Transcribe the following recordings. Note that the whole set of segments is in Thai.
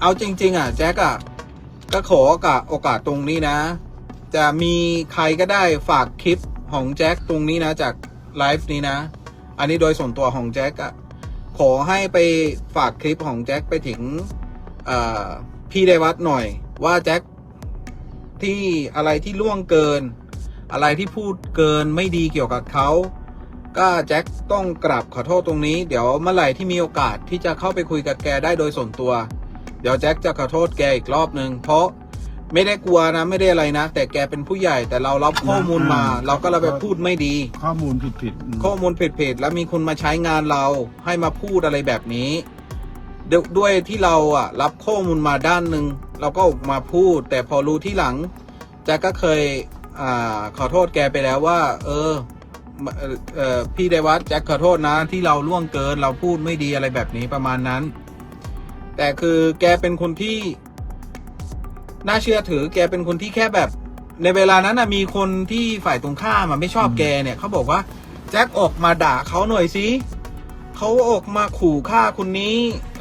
เอาจริง ๆ อะ แจ็คอะ ก็ขอโอกาสโอกาสตรงนี้นะ จะมีใครก็ได้ฝากคลิปของแจ็คตรงนี้นะจากไลฟ์นี้นะ อันนี้โดยส่วนตัวของแจ็คอะขอให้ไปฝากคลิปของแจ็คไปถึงพี่ไดวัดหน่อย ว่าแจ็คที่อะไรที่ล่วงเกิน อะไรที่พูดเกินไม่ดีเกี่ยวกับเขาก็แจ็คต้องกราบขอโทษตรงนี้ เดี๋ยวเมื่อไหร่ที่มีโอกาสที่จะเข้าไปคุยกับแกได้โดยส่วนตัว เดี๋ยวแจ็คจะขอโทษแกอีกรอบหนึ่งเพราะไม่ได้กลัวนะไม่ได้อะไรนะ แต่แกเป็นผู้ใหญ่แต่เรารับข้อมูลมา เราก็เลยไปพูดไม่ดี ข้อมูลผิดผิดๆอืมข้อมูลผิดๆแล้วมีคนมาใช้งานเราให้มาพูดอะไรแบบนี้เดี๋ยวด้วยที่เราอะรับข้อมูลมาด้านหนึ่งเราก็ออกมาพูด แต่พอรู้ที่หลังแจ็คก็เคยอ่าขอโทษแกไปแล้วว่า เออเอ่อเออพี่เดวัดแจ็คขอโทษนะที่เราล่วงเกินเราพูดไม่ดีอะไรแบบนี้ประมาณนั้น แต่คือแกเป็นคนที่ น่าเชื่อถือ แกเป็นคนที่แค่แบบ ในเวลานั้นนะมีคนที่ฝ่ายตรงข้ามอะไม่ชอบแกเนี่ยเขาบอกว่าแจ็คออกมาด่าเขาหน่อยสิเขาออกมาขู่ฆ่าคนนี้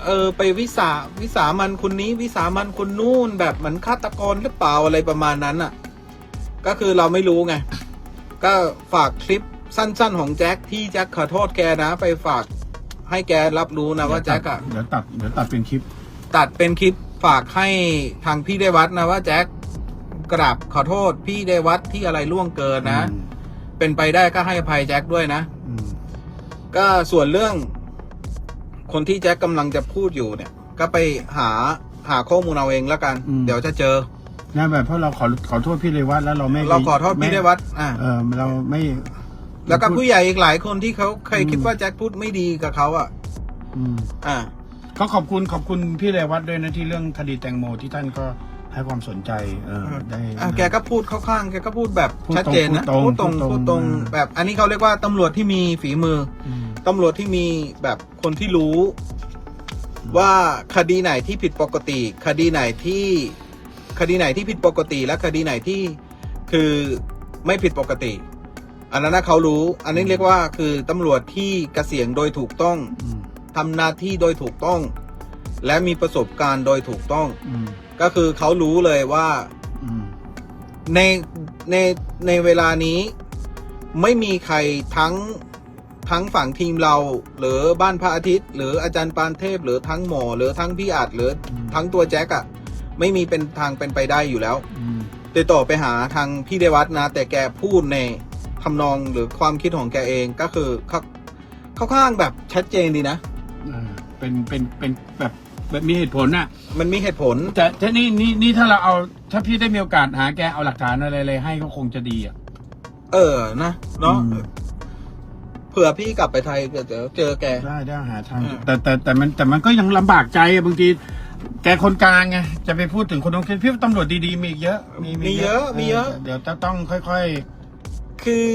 เออ ไปวิสาวิสามันคนนี้ วิสามันคนนู่น แบบเหมือนฆาตกรหรือเปล่าอะไรประมาณนั้นอะ ก็คือเราไม่รู้ไง ก็ฝากคลิปสั้น ๆ ของแจ็คที่แจ็คขอโทษแกนะ ไปฝาก ให้แกรับรู้นะว่าแจ็คอะเดี๋ยวตัดเดี๋ยวตัดเป็นคลิป ตัดเป็นคลิปฝากให้ทางพี่ได้วัดนะว่าแจ็คกราบขอโทษพี่ได้วัดที่อะไรล่วงเกินนะ อืมเป็นไปได้ก็ให้อภัยแจ็คด้วยนะ อืมก็ส่วนเรื่อง คนที่แจ็คกำลังจะพูดอยู่เนี่ย ก็ไปหาหาข้อมูลเอาเองแล้วกัน เดี๋ยวจะเจอ นะแบบเพราะเราขอขอโทษพี่เลวัตแล้วเราไม่เราขอโทษพี่ได้วัดอ่าเออเราไม่ แล้วก็ผู้ใหญ่อีกหลายคนที่เขาเคยอืมคิดว่าแจ็คพูดไม่ดีกับเขาอะอืมอ่า ก็ขอบคุณขอบคุณพี่เลวัตด้วยนะที่เรื่องคดีแตงโมที่ท่านก็ให้ความสนใจ เออได้อะแกก็พูดเข้าข้างแกก็พูดแบบพูดตรงชัดเจนนะพูพูดดตตรรงงพูพูดดตตรรงงแบบ อันนี้เขาเรียกว่าตำรวจที่มีฝีมืออืมตำรวจที่มีแบบคนที่รู้ ว่าคดีไหนที่ผิดปกติ คดีไหนที่ คดีไหนที่ผิดปกติ และคดีไหนที่คือไม่ผิดปกติ อันนั้นนะเขารู้ อันนี้เรียกว่าคือตำรวจที่เกษียณโดยถูกต้องอืมทำหน้าที่โดยถูกต้อง และมีประสบการณ์โดยถูกต้องอืมก็คือเขารู้เลยว่าอืมในในในเวลานี้ไม่มีใครทั้งทั้งฝั่งทีมเรา หรือบ้านพระอาทิตย์ หรืออาจารย์ปานเทพ หรือทั้งหมอ หรือทั้งพี่อาจหรืออืมทั้งตัวแจ็คอะไม่มีเป็นทางเป็นไปได้อยู่แล้วอืมติดต่อไปหาทางพี่เดวัฒนะ แต่แกพูดใน ทำนองหรือความคิดของแกเองก็คือเขาเขาข้างแบบชัดเจนดีนะ เออเป็นเป็นเป็นแบบแบบมีเหตุผลน่ะ มันมีเหตุผล แต่ถ้านี่นี่นี่ถ้าเราเอาถ้าพี่ได้มีโอกาสหาแกเอาหลักฐานอะไรเลยให้ก็คงจะดีอะ เออนะเนาะอืม เผื่อพี่กลับไปไทยเดี๋ยวเจอแก ได้ได้หาทางอืม แต่แต่แต่มันแต่มันก็ยังลำบากใจอะบางทีแกคนกลางไงจะไปพูดถึงคนนู้นพี่ว่าตำรวจดีๆมีอีกเยอะมีเยอะมีเยอะ เดี๋ยวจะต้องค่อย คือ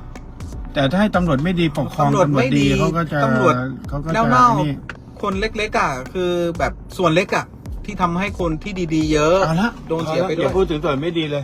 ๆแต่ถ้าให้ตำรวจไม่ดีปกครองตำรวจตำรวจไม่ดีดีเขาก็จะตำรวจ เขาก็จะเน่านี่ๆคนเล็กๆอะคือแบบส่วนเล็กอะที่ทำให้คนที่ดีๆ เยอะ เอาละโดนเสียไปด้วย อาพูดถึงส่วนไม่ดีเลย